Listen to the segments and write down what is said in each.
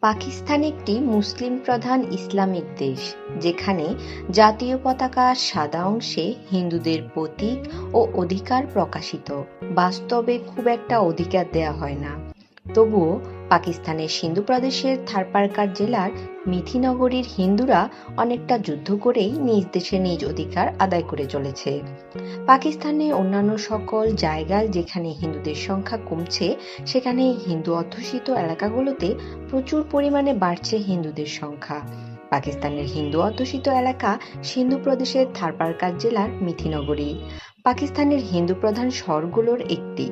পাকিস্তান একটি মুসলিম প্রধান ইসলামিক দেশ, যেখানে জাতীয় পতাকার সাদা অংশে হিন্দুদের প্রতীক ও অধিকার প্রকাশিত। বাস্তবে খুব একটা অধিকার দেয়া হয় না। তবুও পাকিস্তানের সিন্ধু প্রদেশের থারপারকার জেলার মিথিনগরীর হিন্দুরা অনেকটা যুদ্ধ করেই নিজ দেশে নিজ অধিকার আদায় করে চলেছে। পাকিস্তানে অন্যান্য সকল জায়গায় যেখানে হিন্দুদের সংখ্যা কমছে, সেখানে হিন্দু অধ্যুষিত এলাকাগুলোতে প্রচুর পরিমাণে বাড়ছে হিন্দুদের সংখ্যা। পাকিস্তানের হিন্দু অধ্যুষিত এলাকা সিন্ধু প্রদেশের থারপারকার জেলার মিথিনগরী। পাকিস্তানের হিন্দু প্রধান শহরগুলোর একটি।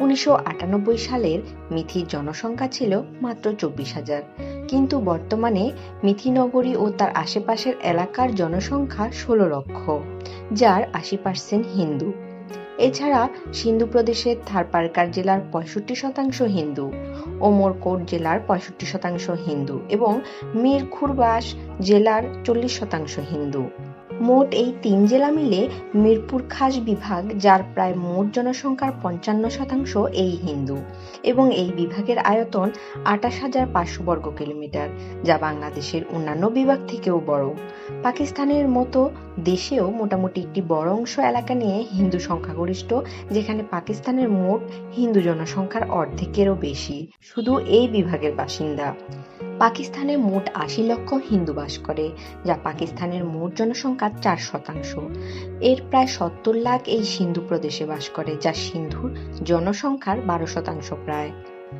উনিশশো আটানব্বই সালের মিথির জনসংখ্যা ছিল মাত্র চব্বিশ হাজার। কিন্তু বর্তমানে মিথিনগরী ও তার আশেপাশের এলাকার জনসংখ্যা ষোলো লক্ষ, যার আশি পার্সেন্ট হিন্দু। এছাড়া সিন্ধু প্রদেশের থারপারকার জেলার পঁয়ষট্টি শতাংশ হিন্দু, ওমরকোট জেলার পঁয়ষট্টি শতাংশ হিন্দু এবং মিরখুরবাস জেলার চল্লিশ শতাংশ হিন্দু। মোট এই তিন জেলা মিলে মিরপুর খাস বিভাগ, যার প্রায় মোট জনসংখ্যার পঞ্চান্ন শতাংশ এই হিন্দু এবং এই বিভাগের আয়তন আটাশ হাজার পাঁচশো বর্গ কিলোমিটার, যা বাংলাদেশের অন্যান্য বিভাগ থেকেও বড়। পাকিস্তানের মতো দেশেও মোটামুটি একটি বড় অংশ এলাকা নিয়ে হিন্দু সংখ্যাগরিষ্ঠ, যেখানে পাকিস্তানের মোট হিন্দু জনসংখ্যার অর্ধেকেরও বেশি। শুধু এই বিভাগের বাসিন্দা। পাকিস্তানে মোট আশি লক্ষ হিন্দু বাস করে, যা পাকিস্তানের মোট জনসংখ্যার চার শতাংশ। এর প্রায় সত্তর লাখ এই সিন্ধু প্রদেশে বাস করে, যা সিন্ধুর জনসংখ্যার বারো শতাংশ প্রায়।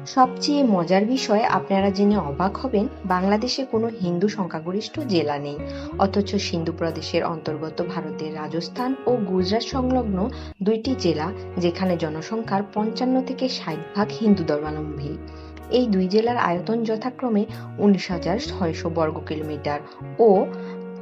সবচেয়ে মজার বিষয়, আপনারা জেনে অবাক হবেন, বাংলাদেশে কোনো হিন্দু সংখ্যাগরিষ্ঠ জেলা নেই। অথচ সিন্ধু প্রদেশের অন্তর্গত ভারতের রাজস্থান ও গুজরাট সংলগ্ন দুইটি জেলা, যেখানে জনসংখ্যার পঞ্চান্ন থেকে ষাট ভাগ হিন্দু ধর্মাবলম্বী। এই দুই জেলার আয়তন যথাক্রমে উনিশ হাজার ছয়শো বর্গ কিলোমিটার ও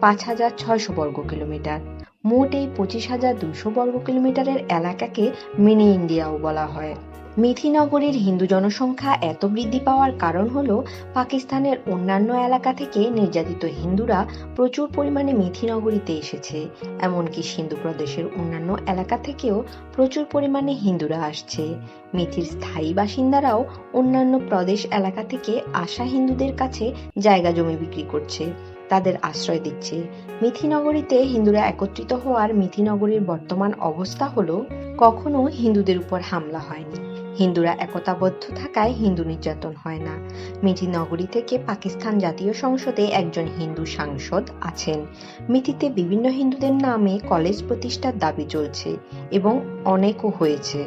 পাঁচ হাজার ছয়শো বর্গ কিলোমিটার। মোট এই পঁচিশ হাজার দুশো বর্গ কিলোমিটারের এলাকাকে মিনি ইন্ডিয়াও বলা হয়। মিথিনগরীর হিন্দু জনসংখ্যা এত বৃদ্ধি পাওয়ার কারণ হল পাকিস্তানের অন্যান্য এলাকা থেকে নির্যাতিত হিন্দুরা প্রচুর পরিমাণে মিথিনগরীতে এসেছে। এমনকি সিন্ধু প্রদেশের অন্যান্য এলাকা থেকেও প্রচুর পরিমাণে হিন্দুরা আসছে। মিথির স্থায়ী বাসিন্দারাও অন্যান্য প্রদেশ এলাকা থেকে আসা হিন্দুদের কাছে জায়গা জমি বিক্রি করছে। তাদের আশ্রয় দিচ্ছে। মিথিনগরীতে হিন্দুরা একত্রিত হওয়ার মিথিনগরীর বর্তমান অবস্থা হল, কখনো হিন্দুদের উপর হামলা হয়নি। হিন্দুরা একতাবদ্ধ থাকায় হিন্দু নির্যাতন হয় না। মিথি থেকে পাকিস্তান জাতীয় সংসদে একজন হিন্দু সাংসদ আছেন। মিথিতে বিভিন্ন হিন্দুদের নামে কলেজ প্রতিষ্ঠার দাবি চলছে এবং অনেকও হয়েছে।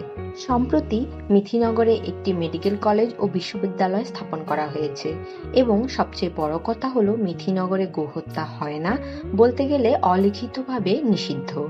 সম্প্রতি মিথিনগরে একটি মেডিকেল কলেজ ও বিশ্ববিদ্যালয় স্থাপন করা হয়েছে এবং সবচেয়ে বড় কথা হলো মিথিনগরে গোহত্যা হয় না বলতে গেলে অলিখিতভাবে নিষিদ্ধ।